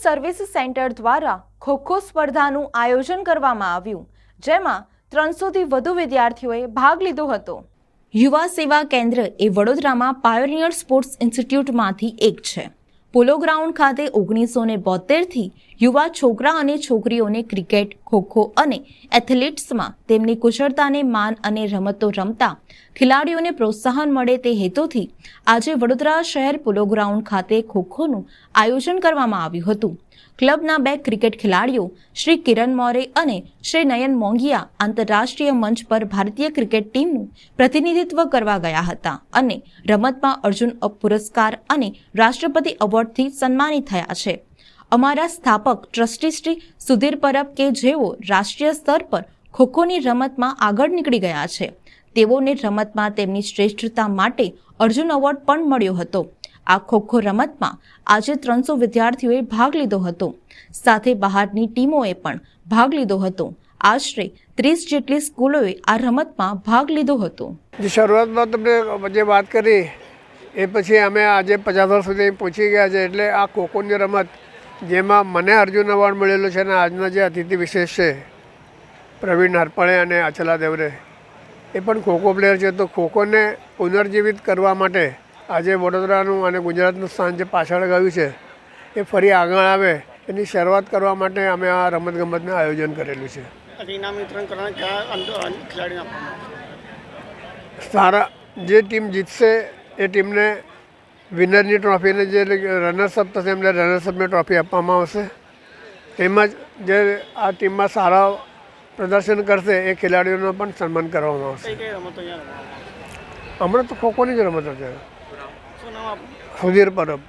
Service centre દ્વારા ખોખો સ્પર્ધાનું આયોજન કરવામાં આવ્યું, જેમાં ત્રણસોથી વધુ વિદ્યાર્થીઓએ ભાગ લીધો હતો. યુવા સેવા કેન્દ્ર એ વડોદરામાં પાયોનિયર સ્પોર્ટ્સ ઇન્સ્ટિટ્યૂટમાંથી એક છે. પોલો ગ્રાઉન્ડ ખાતે ઓગણીસો ને બોતેરથી યુવા છોકરા અને છોકરીઓને ક્રિકેટ ખોખો અને એથ્લેટ્સમાં તેમની કુશળતાને માન અને રમતો રમતા ખેલાડીઓને પ્રોત્સાહન મળે તે હેતુથી આજે વડોદરા શહેર પોલો ગ્રાઉન્ડ ખાતે ખોખોનું આયોજન કરવામાં આવ્યું હતું. ક્લબના બે ક્રિકેટ ખેલાડીઓ, શ્રી કિરણ મોરે અને શ્રી નયન મોંગિયા આંતરરાષ્ટ્રીય મંચ પર ભારતીય ક્રિકેટ ટીમનું પ્રતિનિધિત્વ કરવા ગયા હતા અને રમતમાં અર્જુન પુરસ્કાર અને રાષ્ટ્રપતિ એવોર્ડથી સન્માનિત થયા છે. અમારા સ્થાપક ટ્રસ્ટી શ્રી સુધીર પરબ કે જેઓ રાષ્ટ્રીય સ્તર પર ખોખોની રમતમાં આગળ નીકળી ગયા છે, તેઓને રમતમાં તેમની શ્રેષ્ઠતા માટે અર્જુન એવોર્ડ પણ મળ્યો હતો. આ ખોખો રમતમાં આજે ત્રણસો વિદ્યાર્થીઓએ ભાગ લીધો હતો. સાથે બહારની ટીમોએ પણ ભાગ લીધો હતો. આશરે ત્રીસ જેટલી સ્કૂલોએ આ રમતમાં ભાગ લીધો હતો. જે શરૂઆતમાં તમને જે વાત કરી, એ પછી અમે આજે પચાસ વર્ષ સુધી પહોંચી ગયા છે, એટલે આ ખોખોની રમત જેમાં મને અર્જુન એવોર્ડ મળેલો છે અને આજના જે અતિથિ વિશેષ છે પ્રવીણ હરપણે અને અચલા દેવરે. એ પણ ખોખો પ્લેયર છે. તો ખોખોને પુનર્જીવિત કરવા માટે આજે વડોદરાનું અને ગુજરાતનું સ્થાન જે પાછળ ગયું છે એ ફરી આગળ આવે એની શરૂઆત કરવા માટે અમે આ રમતગમતનું આયોજન કરેલું છે? સારા જે ટીમ જીતશે એ ટીમને વિનરની ટ્રોફીને જે રનર્સઅપ થશે એમને રનર્સઅપની ટ્રોફી આપવામાં આવશે. તેમજ જે આ ટીમમાં સારા પ્રદર્શન કરશે એ ખેલાડીઓનું પણ સન્માન કરવામાં આવશે. હમણાં તો ખોખોની જ રમતો છે. શું સુધીર પરબ.